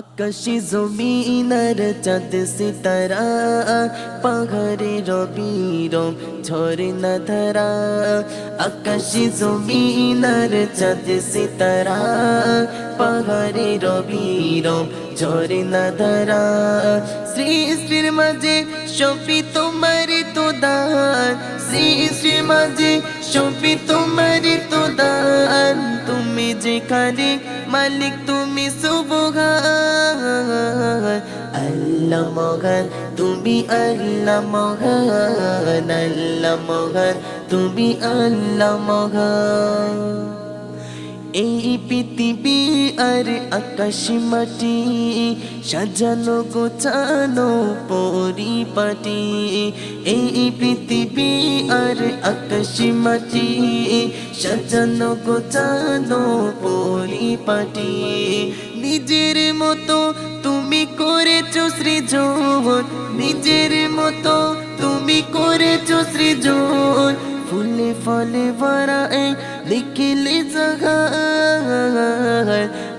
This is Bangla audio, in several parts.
আকাশে জমিনার চাঁদ সিতারা, পাহাড়ে রবিরম ঝরে না ধারা। আকাশে জমিনার চাঁদ সিতারা, পাহাড়ে রবিরম ঝরে না ধারা। সৃষ্টির মাঝে সপি তোমার তো দান সৃষ্টির মাঝে সপি তোমার তো দান তুমি যেখানে মালিক তুমি সুবহান আল্লাহ মহান তুমি আল্লাহ মহান আল্লাহ মহান তুমি আল্লাহ মহান এই পৃথিবী আর আকাশ মাটি, সাজানো গোছানো পরিপাটি। এই পৃথিবী আর আকাশ মাটি, সাজানো গোছানো পরিপাটি। নিজের মতো তুমি করেছ সৃজন, নিজের মতো তুমি করেছ সৃজন। ফুলে ফলে ভরা এই লিখিলে জাগান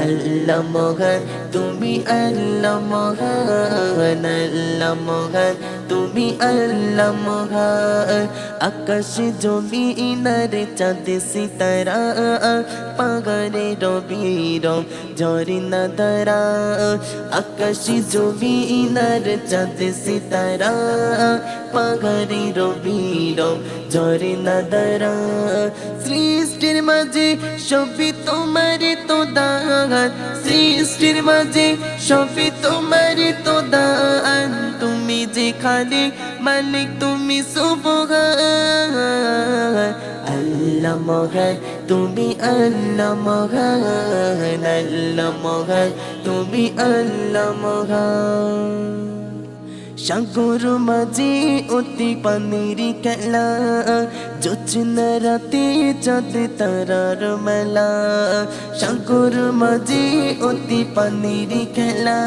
আল্লাহ মহান তুমি আল্লাহ মহান আল্লাহ মহান তুমি আল্লাহ মহান আকাশে জমি ইনারে চাঁদ সিতারা পাগারে রবিরম ঝরি না তারা আকাশে জমি ইনারে চাঁদ সিতারা পাগারে রবিরম ঝরে না তারা সৃষ্টির মাঝে সবই তোমার তো দান সৃষ্টির মাঝে সবই তোমার তো দান তুমি যে খালি মালিক তুমি সুবহান আল্লাহ মহান তুমি আল্লাহ মহান আল্লাহ মহান তুমি আল্লাহ মহান সাগর মাঝে অতি পানির খেলা জোচনা রাতে চাঁদ তারার মেলা সাগর মাঝে অতি পানির খেলা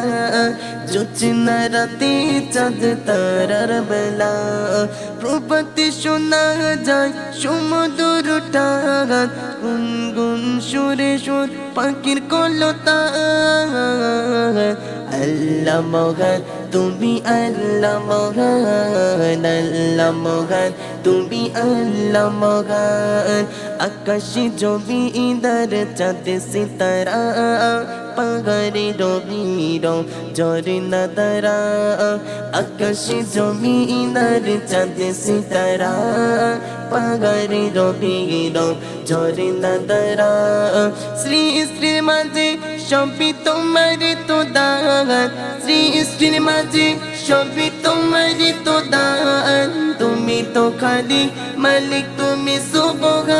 জোচনা রাতে চাঁদ তারার মেলা প্রভাতে শোনা যায় সমুদ্র টান গুনগুন সুরে সুর পাখির কলতা আল্লাহ মহান তুমি আল্লাহ মহান আল্লাহ মহান। তুমি আল্লাহ মহান। আকাশে জমি ইদার চাঁদ সিতারা, পাহাড়ে রবিরম জরে না তারা। আকাশে জমি ইদার চাঁদ সিতারা, পাহাড়ে রবিরম জরে তারা শ্রী শ্রী মাঝে সবই তোমার তো দান সৃষ্টির মাঝে সবই তোমার তো দান। তুমি তো খালি মালিক, তুমি সুবহান।